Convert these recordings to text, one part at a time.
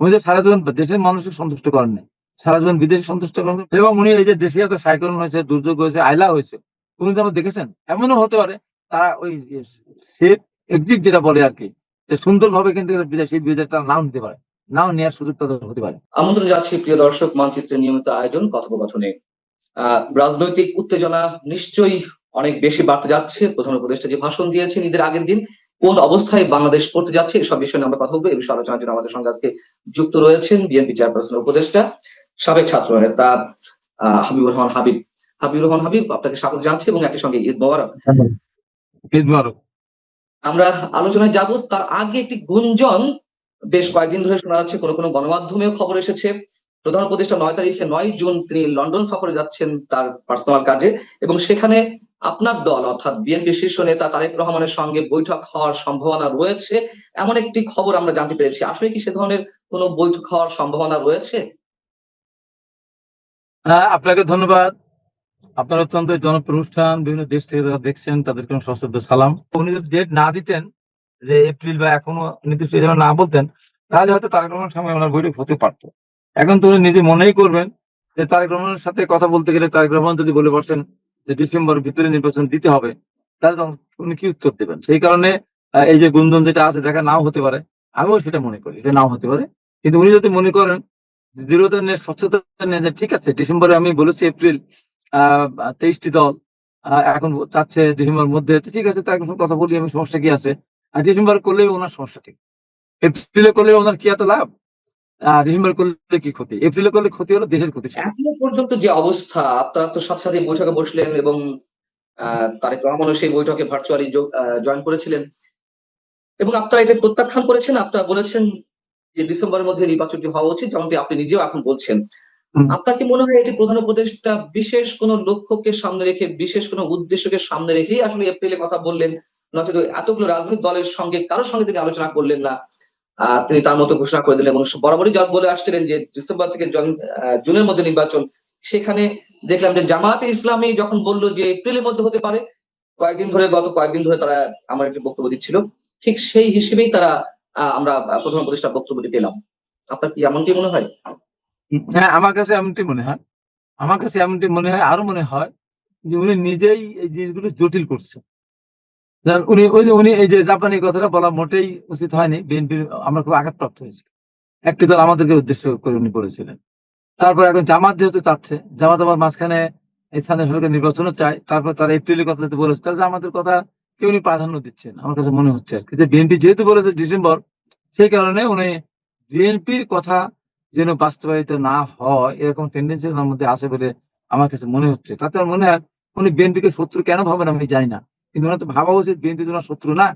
উনি যে সারা জীবন দেশের মানুষকে সন্তুষ্ট করেন নাই, সারা জীবন বিদেশে সন্তুষ্ট করেন এবং উনি এই যে দেশে এত সাইক্লোন হয়েছে, দুর্যোগ হয়েছে, আইলা হয়েছে, উনি তো দেখেছেন, এমনও হতে পারে তারা ওই সেফ এক্সিট যেটা বলে আর কি সুন্দরভাবে কিন্তু বিদেশি বিদেশটা নাও নিতে পারে, নাও নেওয়ার সুযোগ তাদের হতে পারে। আমন্ত্রণ যাচ্ছি প্রিয় দর্শক মানচিত্রের নিয়মিত আয়োজন, কথোপকথনে। রাজনৈতিক উত্তেজনা নিশ্চয়ই অনেক বেশি বাড়তে যাচ্ছে, প্রধান উপদেষ্টা যে ভাষণ দিয়েছেন ঈদের আগের দিন কোন অবস্থায় বাংলাদেশ পড়তে যাচ্ছে এসব বিষয় নিয়ে আমরা কথা বলব। এই বিষয়ে আলোচনার জন্য আমাদের সঙ্গে আজকে যুক্ত রয়েছেন বিএনপি চেয়ারপারসন উপদেষ্টা সাবেক ছাত্র নেতা হাবিবুর রহমান হাবিব। হাবিবুর রহমান হাবিব আপনাকে স্বাগত জানাচ্ছি এবং একই সঙ্গে ঈদ মোবারক। ঈদ মোবারক। আমরা আলোচনায় যাব তার আগে একটি গুঞ্জন বেশ কয়েকদিন ধরে শোনা যাচ্ছে কোনো কোনো গণমাধ্যমেও খবর এসেছে। প্রধান উপদেষ্টা নয় তারিখে নয় জুন তিনি লন্ডন সফরে যাচ্ছেন তার পার্সোনাল কাজে এবং সেখানে আপনার দল, অর্থাৎ বিএনপি শীর্ষ নেতা তারেক রহমানের সঙ্গে বৈঠক হওয়ার সম্ভাবনা রয়েছে। এমন একটি খবর আমরা জানতে পেরেছি। আসলে কি সে ধরনের কোনো বৈঠক হওয়ার সম্ভাবনা রয়েছে? হ্যাঁ আপনাকে ধন্যবাদ। আপনার অত্যন্ত জনপ্রিয় অনুষ্ঠান, বিভিন্ন দেশ থেকে যারা দেখছেন, তাদেরকে সশ্রদ্ধ সালাম। উনি যদি ডেট না দিতেন, যে এপ্রিল বা এখনও নির্দিষ্ট না বলতেন, তাহলে হয়তো তারেক রহমানের সঙ্গে ওনার বৈঠক হতে পারতো। এখন তো উনি নিজে মনেই করবেন যে তারেক রহমানের সাথে কথা বলতে গেলে তারেক রহমান যদি বলে বসেন যে ডিসেম্বরের ভিতরে নির্বাচন দিতে হবে, তাহলে তখন উনি কি উত্তর দেবেন? সেই কারণে এই যে গুঞ্জন যেটা আছে, দেখা নাও হতে পারে। আমিও সেটা মনে করি, এটা নাও হতে পারে। কিন্তু উনি যদি মনে করেন দৃঢ়তা নিয়ে, স্বচ্ছতা নিয়ে যে ঠিক আছে, ডিসেম্বরে আমি বলেছি এপ্রিল, আহ তেইশটি দল এখন চাচ্ছে ডিসেম্বর মধ্যে ঠিক আছে, তার কথা বলি আমি, সমস্যা কি আছে? আর ডিসেম্বর করলে ওনার সমস্যা ঠিক। এপ্রিলে করলে ওনার কি এত লাভ? ডিসেম্বর করলে কি ক্ষতি? এপ্রিলে করলে ক্ষতি হলো দেশের ক্ষতি। এখনও পর্যন্ত যে অবস্থা আপনারা তো সাথে সাথে বৈঠকে বসলেন এবং তারেক রহমানও সেই বৈঠকে ভার্চুয়ালি জয়েন করেছিলেন। এবং আপনারা এটা প্রত্যাখ্যান করেছেন আপনারা বলেছেন যে ডিসেম্বরের মধ্যে নির্বাচনটি হওয়া উচিত যেমনটি আপনি নিজেও এখন বলছেন। আপনার কি মনে হয় এটি প্রধান উপদেষ্টা বিশেষ কোনো লক্ষ্যকে সামনে রেখে বিশেষ কোনো উদ্দেশ্যকে সামনে রেখেই আসলে এপ্রিলে কথা বললেন নয়তো এতগুলো রাজনৈতিক দলের সঙ্গে কারোর সঙ্গে তিনি আলোচনা করলেন না? তিনি তার মতো ঘোষণা করে দিলেন। এবং বরাবরই বলে আসছিলেন যে ডিসেম্বর থেকে জুনের মধ্যে নির্বাচন। সেখানে দেখলাম যে জামায়াতে ইসলামী যখন বলল যে এপ্রিলের মধ্যে হতে পারে, কয়েকদিন ধরে, গত কয়েকদিন ধরে তারা আমার একটি বক্তব্য দিচ্ছিল। ঠিক সেই হিসেবেই তারা আমরা প্রথম উপদেষ্টা বক্তব্যটি পেলাম। আপনার কি এমনটি মনে হয়? হ্যাঁ আমার কাছে এমনটি মনে হয়। আমার কাছে এমনটি মনে হয় আরও মনে হয় যে উনি নিজেই এই জিনিসগুলো জটিল করছে উনি, ওই উনি, এই যে জাপানি কথাটা বলা মোটেই উচিত হয়নি, বিএনপির, আমরা খুব আঘাতপ্রাপ্ত হয়েছি। একটি দল আমাদেরকে উদ্দেশ্য করে উনি বলেছিলেন। তারপর এখন জামাত যেহেতু চাচ্ছে, জামাত আবার মাঝখানে এই স্থানীয় সরকার নির্বাচনও চায়, তারপর তারা এপ্রিলের কথা বলেছে, তাহলে জামাতের কথা কেউ উনি প্রাধান্য দিচ্ছেন, আমার কাছে মনে হচ্ছে আর কি। যে বিএনপি যেহেতু বলেছে ডিসেম্বর, সেই কারণে উনি বিএনপির কথা যেন বাস্তবায়িত না হয়, এরকম টেন্ডেন্সি ওনার মধ্যে আছে বলে আমার কাছে মনে হচ্ছে। তাতে আমার মনে হয় উনি বিএনপিকে শত্রু কেন ভাবেন আমি জানি না। কিন্তু তো ভাবা উচিত বিএনপি তো শত্রু না।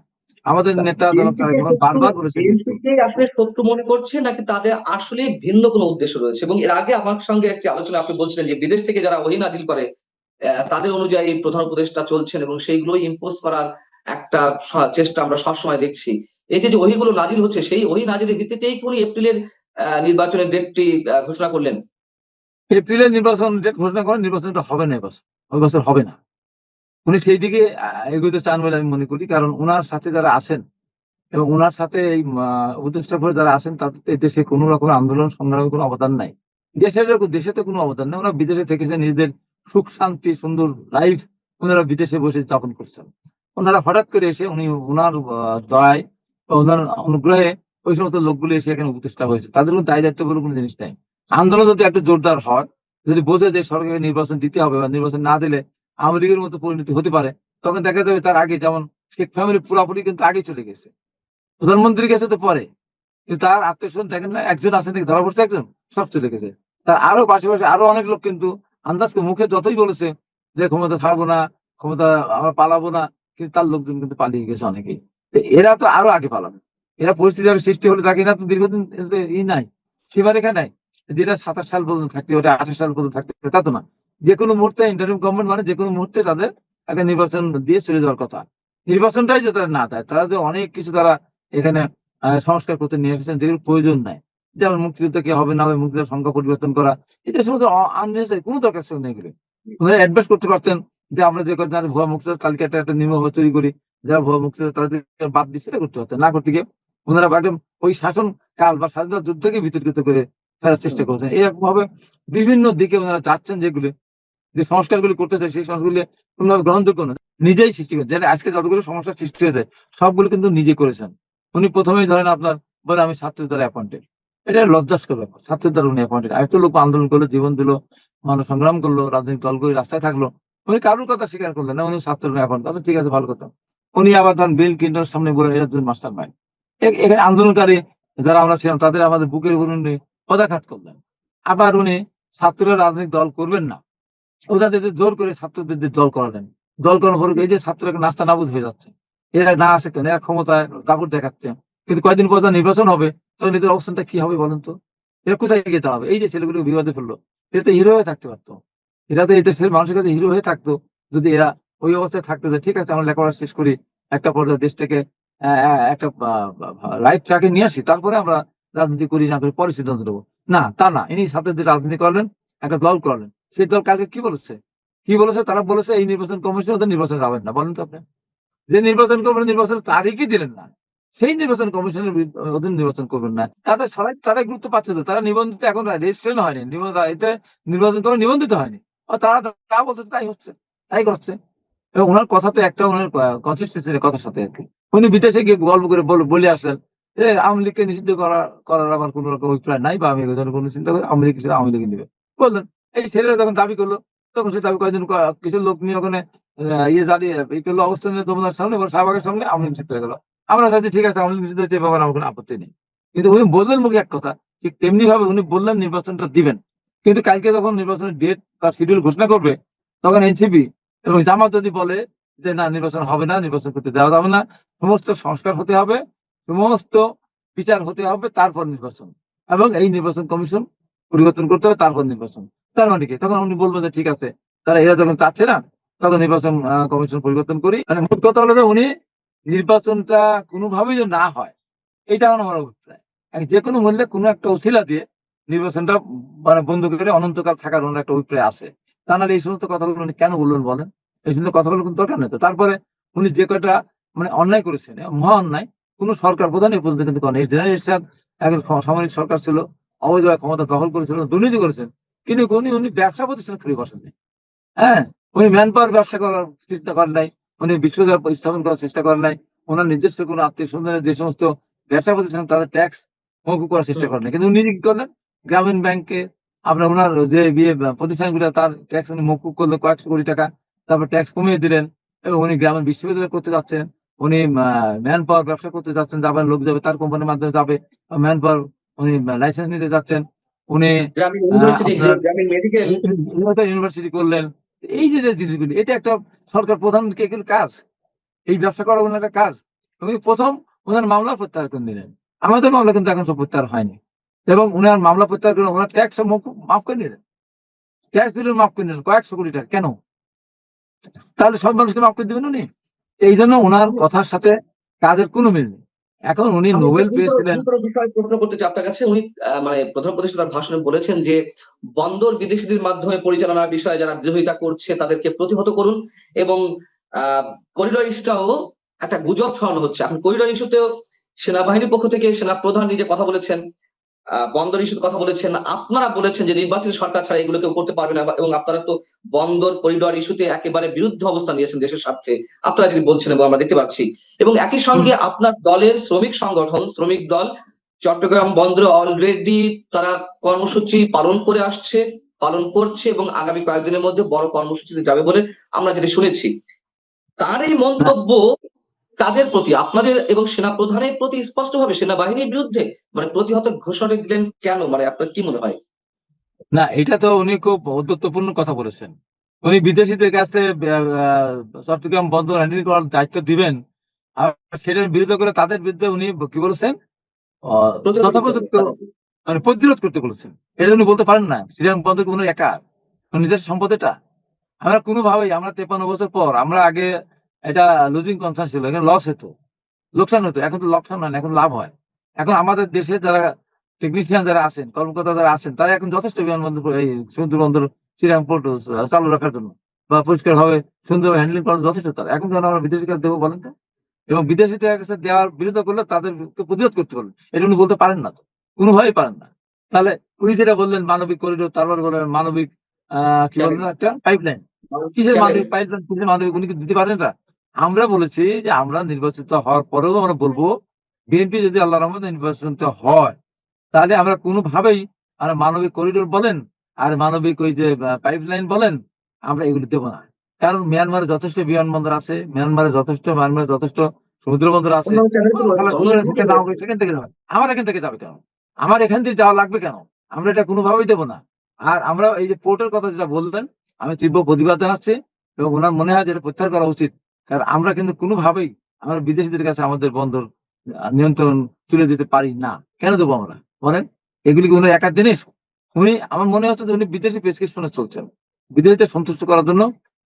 আমাদের নেতা বারবার বিএনপিকে আসলে শত্রু মনে করছে নাকি তাদের আসলে ভিন্ন কোনো উদ্দেশ্য রয়েছে? এবং এর আগে আমার সঙ্গে একটি আলোচনা আপনি বলছিলেন যে বিদেশ থেকে যারা ওহি নাজিল করে তাদের অনুযায়ী প্রধান উপদেষ্টা চলছেন এবং সেইগুলোই ইম্পোজ করার একটা চেষ্টা আমরা সবসময় দেখছি। এই যে যে ওহিগুলো নাজিল হচ্ছে সেই ওহি নাজিলের ভিত্তিতেই কোন এপ্রিলের নির্বাচনের ডেটটি ঘোষণা করলেন? এপ্রিলের নির্বাচন ডেট ঘোষণা করেন নির্বাচনটা হবে না এবছর ওই বছর হবে না। উনি সেই দিকে এগোতে চান বলে আমি মনে করি। কারণ ওনার সাথে যারা আছেন এবং ওনার সাথে এই উপদেষ্টা করে যারা আছেন, তাদের এই দেশে কোনো রকম আন্দোলন সংগ্রামের কোনো অবদান নাই। দেশের দেশে তো কোনো অবদান নেই। ওনারা বিদেশে থেকেছেন নিজেদের সুখ, শান্তি, সুন্দর লাইফ ওনারা বিদেশে বসে যাপন করছেন। ওনারা হঠাৎ করে এসে উনি ওনার দয়ায় বা ওনার অনুগ্রহে ওই সমস্ত লোকগুলো এসে এখানে উপদেষ্টা হয়েছে। তাদের কোনো দায় দায়িত্ব বলে কোনো জিনিস নাই। আন্দোলন যদি একটু জোরদার হয়, যদি বোঝে যে সরকারকে নির্বাচন দিতে হবে বা নির্বাচন না দিলে আওয়ামী মতো পরিণতি হতে পারে। তখন দেখা যাবে তার আগে যেমন শেখ ফ্যামিলি পুরাপুরি কিন্তু আগে চলে গেছে। প্রধানমন্ত্রীর কাছে তো পরে। কিন্তু তার আত্মীয় দেখেন না, একজন আছে নাকি, ধরা পড়ছে একজন, সব চলে গেছে। তার আরও পাশাপাশি আরও অনেক লোক কিন্তু আন্দাজকে মুখে যতই বলেছে যে ক্ষমতা ছাড়বো না, ক্ষমতা আমরা পালাবো না, কিন্তু তার লোকজন কিন্তু পালিয়ে গেছে অনেকেই। এরা তো আরও আগে পালাবে। এরা পরিস্থিতি সৃষ্টি হলে থাকে না তো দীর্ঘদিন ই নাই, সীমারেখা নাই। যেটা সাতাশ সাল পর্যন্ত থাকতে পারে, আঠাশ সাল পর্যন্ত থাকতে পারে, তা তো না। যে কোনো মুহূর্তে ইন্টারিম গভর্নমেন্ট মানে যে কোনো মুহূর্তে তাদের একটা নির্বাচন দিয়ে চলে যাওয়ার কথা। নির্বাচনটাই যে তারা না দেয় তারা যে অনেক কিছু তারা এখানে সংস্কার করতে নিয়ে এসেছেন যেগুলো প্রয়োজন নাই। যেমন মুক্তিযুদ্ধ কি হবে না হবে মুক্তিযুদ্ধের সংখ্যা পরিবর্তন করা এটা সমস্ত আননেসারি কোনো দরকার ছিল না এগুলো অ্যাডভাইস করতে পারতেন যে আমরা যে কদিন ভুয়া মুক্তিযোদ্ধা কালকে একটা একটা নিয়মভাবে তৈরি করি যারা ভুয়া মুক্তিযোদ্ধা তাদের বাদ দিয়ে সেটা করতে পারতেন। না করতে গিয়ে ওনারা একদম ওই শাসন কাল বা স্বাধীনতা যুদ্ধকে বিতর্কিত করে ফেরার চেষ্টা করছেন। এরকম ভাবে বিভিন্ন দিকে ওনারা যাচ্ছেন যেগুলো যে সংস্কারগুলি করতে চায়, সেই সংস্কারগুলি কোনোভাবে গ্রহণযোগ্য না। নিজেই সৃষ্টি করেন যেটা আজকে যতগুলো সমস্যা সৃষ্টি হয়েছে, সবগুলো কিন্তু নিজে করেছেন। উনি প্রথমেই ধরেন আপনার, বলে আমি ছাত্রের দ্বারা অ্যাপয়েন্টেড এটা লজ্জাস্কর ব্যাপার, ছাত্রের দ্বারা উনি অ্যাপয়েন্টেড এত লোক আন্দোলন করল, জীবন দিল, মানুষ সংগ্রাম করল, রাজনৈতিক দলগুলি রাস্তায় থাকল। উনি কারোর কথা স্বীকার করলেন না, উনি ছাত্রের অ্যাপয়েন্ট আচ্ছা ঠিক আছে, ভালো কথা। উনি আবার ধরেন বিল ক্লিন্টনের সামনে বলে এরা দুজন মাস্টার মাইন্ড এখানে আন্দোলনকারী যারা আমরা ছিলাম, তাদের আমাদের বুকের উপর উনি পদাঘাত করলেন। আবার উনি ছাত্ররা রাজনৈতিক দল করবেন না। ওদের জোর করে ছাত্রদের দল করালেন। দল করার পরে এই যে ছাত্ররা নাস্তা নাবুদ হয়ে যাচ্ছে। এরা না আসে কেন? এরা ক্ষমতায় দাপুর দেখাচ্ছে। কিন্তু কয়েকদিন পর নির্বাচন হবে, তখন এদের অবস্থানটা কি হবে বলেন তো? এরা কোথায় যেতে হবে এই যে ছেলেগুলো বিবাদে ফেলল, এরা তো হিরো হয়ে থাকতে পারতো। এরা তো এই দেশের মানুষের কাছে হিরো হয়ে থাকতো যদি এরা ওই অবস্থায় থাকতো যে ঠিক আছে, আমরা লেখাপড়া শেষ করি, একটা পর্যায়ে দেশটাকে একটা রাইট ট্র্যাকে নিয়ে আসি, তারপরে আমরা রাজনীতি করি, না করি পরে সিদ্ধান্ত নেব। না, তা না, ইনি ছাত্রদের রাজনীতি করলেন, একটা দল করলেন। সেই দল কালকে কি বলেছে? কি বলেছে? তারা বলেছে এই নির্বাচন কমিশন ওদের নির্বাচন যাবেন না, বলেন তো আপনি। যে নির্বাচন করবেন, নির্বাচনের তারিখই দিলেন না। সেই নির্বাচন কমিশনের ওদের নির্বাচন করবেন না। তাদের সবাই তারাই গুরুত্ব পাচ্ছে তো। তারা নিবন্ধিত এখন রেজিস্ট্রেশন হয়নি। এতে নির্বাচন করে নিবন্ধিত হয়নি। তারা তা বলছে তাই হচ্ছে, তাই করছে। এবং ওনার কথা তো একটা ওনার কনসিস্টেন্সির কথার সাথে আর কি। উনি বিদেশে গিয়ে গল্প করে বল- আসলেন যে আওয়ামী লীগকে নিষিদ্ধ করা করার আমার কোনো রকম অভিপ্রায় নাই বা আমি কোনো চিন্তা করি আওয়ামী লীগ আওয়ামী লীগ নিবে। বললেন এই ছেলেরা যখন দাবি করল, তখন সে দাবি কয়েকজন কিছু লোক নিয়ে ওখানে ইয়ে দাঁড়িয়ে করল অবস্থান যমুনার সামনে শাহবাগের সামনে লীগ নিষিদ্ধ হয়ে গেল। আমরা চাইছি, ঠিক আছে নিষিদ্ধ হচ্ছে ব্যাপারে আমার কোনো আপত্তি নেই। কিন্তু উনি বললেন মুখে এক কথা, ঠিক তেমনি ভাবে উনি বললেন নির্বাচনটা দিবেন। কিন্তু কালকে যখন নির্বাচনের ডেট বা শিডিউল ঘোষণা করবে, তখন এনসিপি এবং জামাত যদি বলে যে, না, নির্বাচন হবে না, নির্বাচন করতে দেওয়া যাবে না, সমস্ত সংস্কার হতে হবে, সমস্ত বিচার হতে হবে, তারপর নির্বাচন। এবং এই নির্বাচন কমিশন পরিবর্তন করতে হবে, তারপর নির্বাচন। তার মানে কি? তখন উনি বলবেন যে, ঠিক আছে। তারা এরা যখন চাচ্ছে না, তখন নির্বাচন কমিশন পরিবর্তন করি। মানে মোট কথা হলো যে, উনি নির্বাচনটা কোনোভাবেই যে না হয়, এটা আমার অভিপ্রায়। যে কোনো মূল্যে কোনো একটা অশিলা দিয়ে নির্বাচনটা মানে বন্ধ করে অনন্তকাল থাকার ওনার একটা অভিপ্রায় আছে। তা নাহলে এই সমস্ত কথাগুলো উনি কেন বললেন বলেন? এই সমস্ত কথাগুলো কোনো দরকার নেই তো। তারপরে উনি যে কয়টা মানে অন্যায় করেছেন মহা অন্যায়, কোন সরকার প্রধান এই পর্যন্ত কিন্তু একজন সামরিক সরকার ছিল, অবৈধভাবে ক্ষমতা দখল করেছিল, দুর্নীতি করেছেন কিন্তু উনি উনি ব্যবসা প্রতিষ্ঠান খুলে বসেননি হ্যাঁ? উনি ম্যান পাওয়ার ব্যবসা করার চেষ্টা করেন নাই উনি বিশ্ববাজার স্থাপন করার চেষ্টা করেন নাই ওনার নিজস্ব কোনো আত্মীয় স্বজনের যে সমস্ত ব্যবসা প্রতিষ্ঠান তাদের ট্যাক্স মৌকুব করার চেষ্টা করেন কিন্তু উনি কি করলেন? গ্রামীণ ব্যাংকে আপনার ওনার যে বিয়ে প্রতিষ্ঠানগুলো তার ট্যাক্স উনি মৌকুব করলেন কয়েকশো কোটি টাকা তারপর ট্যাক্স কমিয়ে দিলেন এবং উনি গ্রামীণ বিশ্ববিদ্যালয় করতে যাচ্ছেন উনি ম্যান পাওয়ার ব্যবসা করতে যাচ্ছেন যাবেন লোক যাবে তার কোম্পানির মাধ্যমে যাবে ম্যান পাওয়ার উনি লাইসেন্স নিতে যাচ্ছেন উনি ইউনিভার্সিটি করলেন। এই যে যে জিনিসগুলি এটা একটা সরকার প্রধান এগুলো কাজ। এই ব্যবসা করা ওনার একটা কাজ। এই প্রথম ওনার মামলা প্রত্যাহার করে নিলেন। আমাদের মামলা কিন্তু এখন প্রত্যাহার হয়নি। এবং উনার মামলা প্রত্যাহার করে ওনার ট্যাক্স মাফ করে নিলেন। ট্যাক্স দিলেন মাফ করে নিলেন। কয়েকশো কোটি টাকা। কেন? তাহলে সব মানুষকে মাফ করে দিবেন উনি? এই জন্য ওনার কথার সাথে কাজের কোনো মিল নেই। এখন উনি নোবেল পেয়েছিলেন। বিষয় প্রশ্ন করতে চাই। আপনার কাছে উনি মানে প্রধান প্রতিষ্ঠাতার তার ভাষণে বলেছেন যে বন্দর বিদেশিদের মাধ্যমে পরিচালনার বিষয়ে যারা বিরোধিতা করছে তাদেরকে প্রতিহত করুন এবং করিডর ইস্যুটাও একটা গুজব ছড়ানো হচ্ছে। এখন করিডর ইস্যুতেও সেনাবাহিনীর পক্ষ থেকে সেনা প্রধান নিজে কথা বলেছেন। বন্দর ইস্যুর কথা বলেছেন। আপনারা বলেছেন যে নির্বাচিত সরকার ছাড়া এগুলো কেউ করতে পারবে না এবং আপনারা তো বন্দর করিডর ইস্যুতে একেবারে বিরুদ্ধে অবস্থান নিয়েছেন দেশের স্বার্থে। আপনারা যদি বলছেন এবং আমরা দেখতে পাচ্ছি। এবং একই সঙ্গে আপনার দলের শ্রমিক সংগঠন শ্রমিক দল চট্টগ্রাম বন্দরে অলরেডি তারা কর্মসূচি পালন করে আসছে পালন করছে এবং আগামী কয়েকদিনের মধ্যে বড় কর্মসূচিতে যাবে বলে আমরা যেটা শুনেছি। তার এই মন্তব্য কাদের প্রতি আপনাদের এবং সেনা প্রধানের প্রতি স্পষ্টভাবে সেনাবাহিনীর বিরুদ্ধে মানে প্রতিহত ঘোষণা দিলেন কেন? মানে আপনার কি মনে হয়? না এটা তো উনি খুব ঔদ্ধত্যপূর্ণ কথা বলেছেন। উনি বিদেশিদের কাছে চট্টগ্রাম বন্দর হ্যান্ডেল করার দায়িত্ব দিবেন। আর সেটার বিরোধিতা করে তাদের বিরুদ্ধে উনি কি বলেছেন? যথোপযুক্ত মানে প্রতিরোধ করতে বলেছেন। এটা উনি বলতে পারেন না। শ্রীরাম বন্দর কোনো একা? নিজের সম্পদ এটা? আমরা কোনোভাবেই আমরা তেপান্ন বছর পর আমরা আগে এটা লুজিং কনসার্ন ছিল এখানে লস হতো। লোকসান হতো এখন তো লোকসান হয় না এখন লাভ হয়। এখন আমাদের দেশে যারা টেকনিশিয়ান যারা আছেন কর্মকর্তা যারা আছেন তারা এখন যথেষ্ট বিমানবন্দর এই সমুদ্র বন্দর শ্রীরাম পোর্ট চালু রাখার জন্য বা পরিষ্কার ভাবে সুন্দর হ্যান্ডলিং করার যথেষ্ট তারা। এখন কেন আমরা বিদেশি কাজ দেবো বলেন তো? এবং বিদেশিদের কাছে দেওয়ার বিরোধিতা করলে তাদেরকে প্রতিরোধ করতে পারবেন এটা উনি বলতে পারেন না তো কোনোভাবেই পারেন না। তাহলে উনি যেটা বললেন মানবিক করিডোর তারপর বললেন মানবিক আহ কি বললেন? একটা পাইপলাইন কিসের মানবিক পাইপলাইন কিসের মানবিক উনি কি দিতে পারেন না? আমরা বলেছি যে আমরা নির্বাচিত হওয়ার পরেও আমরা বলব বিএনপি যদি আল্লাহ রহমত নির্বাচিত হয় তাহলে আমরা কোনোভাবেই আর মানবিক করিডোর বলেন আর মানবিক ওই যে পাইপলাইন বলেন আমরা এগুলি দেবো না। কারণ মিয়ানমারে যথেষ্ট বিমানবন্দর আছে মিয়ানমারে যথেষ্ট মিয়ানমারে যথেষ্ট সমুদ্র বন্দর আছে সেখানে থেকে যাবে। আমার এখান থেকে যাবে কেন? আমার এখান থেকে যাওয়া লাগবে কেন? আমরা এটা কোনোভাবেই দেবো না। আর আমরা এই যে পোর্টের কথা যেটা বললেন আমি তীব্র প্রতিবাদ জানাচ্ছি এবং ওনার মনে হয় যেটা প্রত্যাহার করা উচিত। কারণ আমরা কিন্তু কোনোভাবেই আমরা বিদেশিদের কাছে আমাদের বন্দর নিয়ন্ত্রণ তুলে দিতে পারি না। কেন দেবো আমরা? বলেন, এগুলি উনি একার জিনিস? উনি, আমার মনে হচ্ছে যে উনি বিদেশি প্রেসক্রিপশনে চলছেন। বিদেশিদের সন্তুষ্ট করার জন্য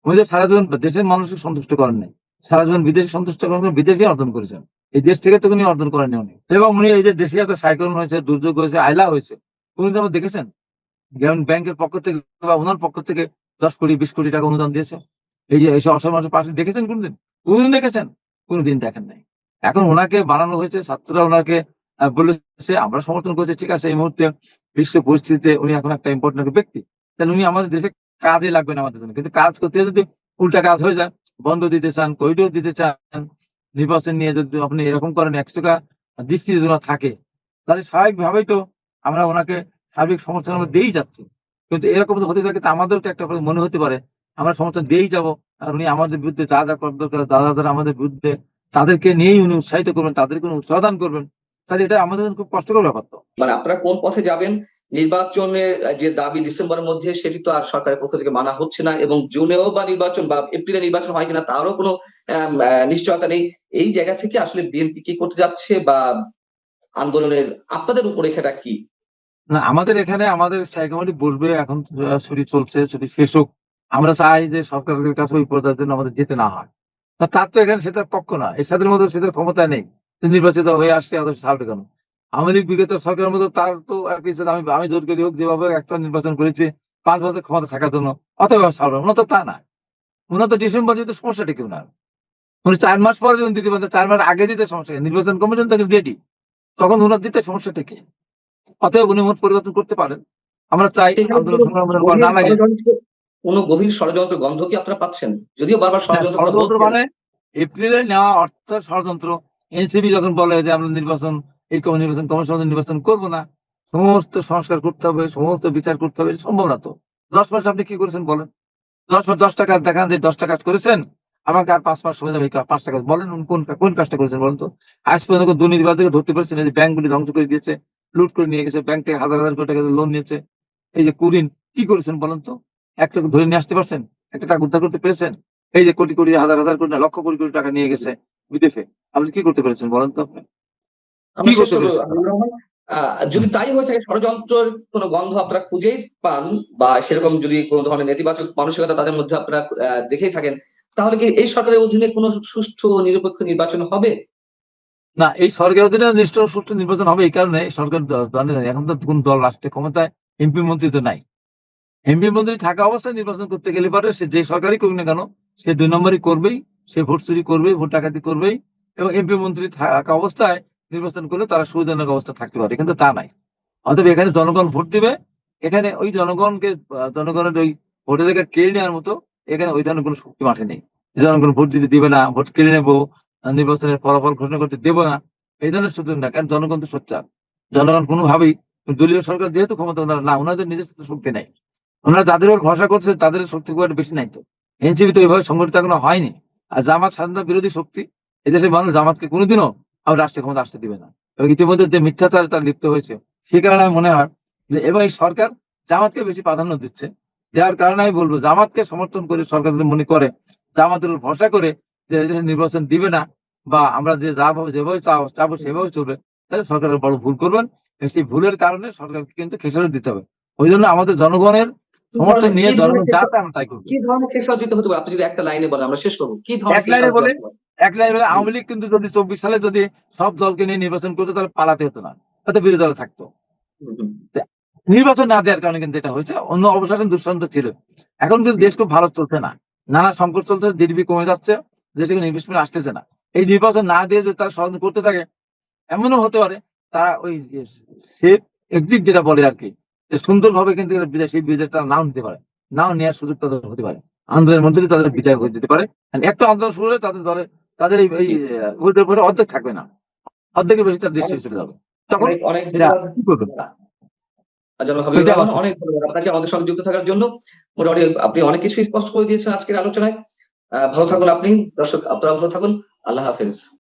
উনি যে সারা জীবন দেশের মানুষকে সন্তুষ্ট করেন নাই সারা জীবন বিদেশি সন্তুষ্ট করার জন্য বিদেশে অর্জন করেছেন। এই দেশ থেকে তো উনি অর্জন করেননি উনি। এবং উনি এই যে দেশে এত সাইক্লোন হয়েছে, দুর্যোগ হয়েছে, আইলা হয়েছে, উনি তো দেখেছেন। যেমন ব্যাংকের পক্ষ থেকে বা ওনার পক্ষ থেকে দশ কোটি, বিশ কোটি টাকা অনুদান দিয়েছে। এই যে এইসব অসহায় মানুষের পাশে দেখেছেন কোনদিন? কোনদিন দেখেছেন? কোনদিন দেখেন নাই। এখন ওনাকে বানানো হয়েছে, ছাত্ররা ওনাকে বলেছে, আমরা সমর্থন করেছি, ঠিক আছে, এই মুহূর্তে বিশ্ব পরিস্থিতিতে উনি এখন একটা ইম্পর্টেন্ট ব্যক্তি। তাহলে উনি আমাদের দেশে কাজে লাগবেন আমাদের জন্য। কিন্তু কাজ করতে যদি উল্টা কাজ হয়ে যায়, বন্ধ দিতে চান করিডোর দিতে চান, নির্বাচন নিয়ে যদি আপনি এরকম করেন, একশো টাকা দৃষ্টি যদি থাকে, তাহলে স্বাভাবিকভাবেই তো আমরা ওনাকে সার্বিক সমর্থন আমরা দিয়েই যাচ্ছি। কিন্তু এরকম হতে থাকে, তো আমাদেরও তো একটা মনে হতে পারে আমরা সমর্থন দিয়েই যাব। আর উনি আমাদের বিরুদ্ধে যা যা দরকার দাদা দাদা আমাদের বিরুদ্ধে তাদেরকে নিয়েই উনি উৎসাহিত করবেন তাদেরকে উনি উৎসাহ দান করবেন। তাহলে এটা আমাদের জন্য খুব কষ্টকর ব্যাপার তো। মানে আপনারা কোন পথে যাবেন? নির্বাচনের যে দাবি ডিসেম্বরের মধ্যে সেটি তো আর সরকারের পক্ষ থেকে মানা হচ্ছে না এবং জুনেও বা নির্বাচন বা এপ্রিলে নির্বাচন হয় কিনা তারও কোনো নিশ্চয়তা নেই। এই জায়গা থেকে আসলে বিএনপি কি করতে যাচ্ছে বা আন্দোলনের আপনাদের উপরেখাটা কি? না আমাদের এখানে আমাদের স্থায়ী কমিটি বলবে এখন ছুটি চলছে ছুটি শেষ হোক। আমরা চাই যে সরকারের কাছে ওই পর্যায়ের জন্য আমাদের যেতে না হয়। তার তো এখানে সেটার পক্ষ না। এর মধ্যে সেটার ক্ষমতা নেই। নির্বাচিত হয়ে আসছে আমাদের সালটা কেন? আওয়ামী লীগ বিগত সরকারের মধ্যে তার তো একই আমি আমি জোর করি হোক যেভাবে একটা নির্বাচন করেছে পাঁচ বছর ক্ষমতা থাকার জন্য। অতএব সালবে ওনার তো তা না। ওনার তো ডিসেম্বর যেতে সমস্যাটা কি ওনার উনি চার মাস পরে যখন দিতে পারেন চার মাস আগে দিতে সমস্যা নির্বাচন কমিশন তখন রেডি তখন ওনার দিতে সমস্যাটা কি অতএব উনি মত পরিবর্তন করতে পারেন। আমরা চাই আন্দোলন সংগ্রাম না লাগে কোনো গভীর ষড়যন্ত্র গন্ধ কি আপনারা পাচ্ছেন? যদিও বারবার ষড়যন্ত্র হ্যাঁ, ষড়যন্ত্র। মানে এপ্রিলে নেওয়া অর্থ ষড়যন্ত্র। এনসিপি যখন বলে যে আমরা নির্বাচন এই কম- নির্বাচন কমিশন নির্বাচন করব না সমস্ত সংস্কার করতে হবে সমস্ত বিচার করতে হবে সম্ভব না তো। দশ মাস আপনি কি করেছেন বলেন? দশ মাস দশটা কাজ দেখান যে দশটা কাজ করেছেন আমাকে আর পাঁচ মাস সময় যাবে পাঁচটা কাজ বলেন কোন কোন কাজটা করেছেন বলেন তো? আজ পর্যন্ত দুর্নীতিবাদীকে ধরতে পারছেন এই যে ব্যাংকগুলি ধ্বংস করে দিয়েছে লুট করে নিয়ে গেছে ব্যাংক থেকে হাজার হাজার কোটি টাকা লোন নিয়েছে। এই যে কুরিন কি করেছেন বলেন তো? একটা ধরে নিয়ে আসতে পারছেন? একটা টাকা উদ্ধার করতে পেরেছেন? এই যে কোটি কোটি হাজার হাজার কোটি লক্ষ কোটি কোটি টাকা নিয়ে গেছে বিদেশে। আপনি কি করতে পেরেছেন বলেন তো? আপনি কি করতে পেরেছেন? আহ, যদি তাই হয়ে থাকে ষড়যন্ত্রের কোনো গন্ধ আপনারা খুঁজেই পান বা সেরকম যদি কোনো ধরনের নেতিবাচক মানসিকতা তাদের মধ্যে আপনারা দেখেই থাকেন তাহলে কি এই সরকারের অধীনে কোনো সুষ্ঠু নিরপেক্ষ নির্বাচন হবে? না এই সরকারের অধীনে নিষ্ঠ সুষ্ঠু নির্বাচন হবে এই কারণে সরকার জানেন এখন তো কোন দল রাষ্ট্রের ক্ষমতায় এমপি মন্ত্রী তো নাই। এমপি মন্ত্রী থাকা অবস্থায় নির্বাচন করতে গেলে পারে, সে যে সরকারই করুক না কেন, সে দুই নম্বরই করবেই, সে ভোট চুরি করবেই, ভোট ডাকাতি করবেই, এবং এমপি মন্ত্রী থাকা অবস্থায় নির্বাচন করলে তারা সুবিধাজনক অবস্থা থাকতে পারে, কিন্তু তা নাই। অতএব এখানে জনগণ ভোট দিবে, এখানে ওই জনগণকে, জনগণের ওই ভোটাধিকার কেড়ে নেওয়ার মতো, এখানে ওই ধরনের কোনো শক্তি মাঠে নেই। জনগণ ভোট দিতে দিবে না, ভোট কেড়ে নেব নির্বাচনের ফলাফল ঘোষণা করতে দেবো না, এই ধরনের সুযোগ না, কারণ জনগণ তো সোচ্চার। জনগণ কোনোভাবেই, দলীয় সরকার যেহেতু ক্ষমতা না, ওনাদের নিজস্ব শক্তি নাই। ওনারা যাদের ওপর ভরসা করছে, তাদের শক্তি খুব বেশি নাই তো। এনসিপি তো এইভাবে সংগঠিত এখনও হয়নি। আর জামাত স্বাধীনতা বিরোধী শক্তি এদেশের মানুষ জামাতকে কোনোদিনও আর রাষ্ট্রীয় ক্ষমতা আসতে দিবে না। এবং ইতিমধ্যে যে মিথ্যাচারে তার লিপ্ত হয়েছে, সেই কারণে আমার মনে হয় যে এবার এই সরকার জামাতকে বেশি প্রাধান্য দিচ্ছে। যার কারণে আমি বলব, জামাতকে সমর্থন করে সরকার যদি মনে করে, জামাতের উপর ভরসা করে যে এদেশে নির্বাচন দিবে না, বা আমরা যে যা ভাবে যেভাবে চাবো সেভাবে চলবে, তাহলে সরকারের বড় ভুল করবেন। এবং সেই ভুলের কারণে সরকারকে কিন্তু খেসারত দিতে হবে। ওই জন্য আমাদের জনগণের সমর্থন নিয়ে কি যা চায় আমরা তাই করব। কি ধরনের খেসারত দিতে হতে পারে আপনি যদি একটা লাইনে বলেন আমরা শেষ করব। কি ধরনের এক লাইনে বলে? এক লাইন বলে আওয়ামী লীগ কিন্তু যদি চব্বিশ সালে যদি সব দলকে নিয়ে নির্বাচন করতো তাহলে পালাতে হতো না। হয়তো বিরোধী দলে থাকতো। নির্বাচন না দেওয়ার কারণে কিন্তু এটা হয়েছে। অন্য অবসান দুঃসান্ত ছিল। এখন কিন্তু দেশ খুব ভালো চলছে না। নানা সংকট চলছে জিডিপি কমে যাচ্ছে যেটা ইনভেস্টমেন্ট আসতেছে না। এই নির্বাচন না দিয়ে যদি তারা ষড়যন্ত্র করতে থাকে এমনও হতে পারে তারা ওই সেফ এক্সিট যেটা বলে আর কি সুন্দরভাবে কিন্তু বিজয় সেই বিজয়টা নাও নিতে পারে। নাও নেওয়ার সুযোগ তাদের হতে পারে। আন্দোলনের মধ্যে তাদের বিজয় হয়ে যেতে পারে। একটা আন্দোলন শুরু হলে তাদের দলে তাদের এই উপরে অর্ধেক থাকবে না। অর্ধেকের বেশি তার দেশ চলে যাবে। তখন কি করবে। অনেক ধন্যবাদ আপনাকে আমাদের সঙ্গে যুক্ত থাকার জন্য মোটামুটি আপনি অনেক কিছু স্পষ্ট করে দিয়েছেন আজকের আলোচনায়। আহ, ভালো থাকুন আপনি। দর্শক আপনারা ভালো থাকুন। আল্লাহ হাফেজ।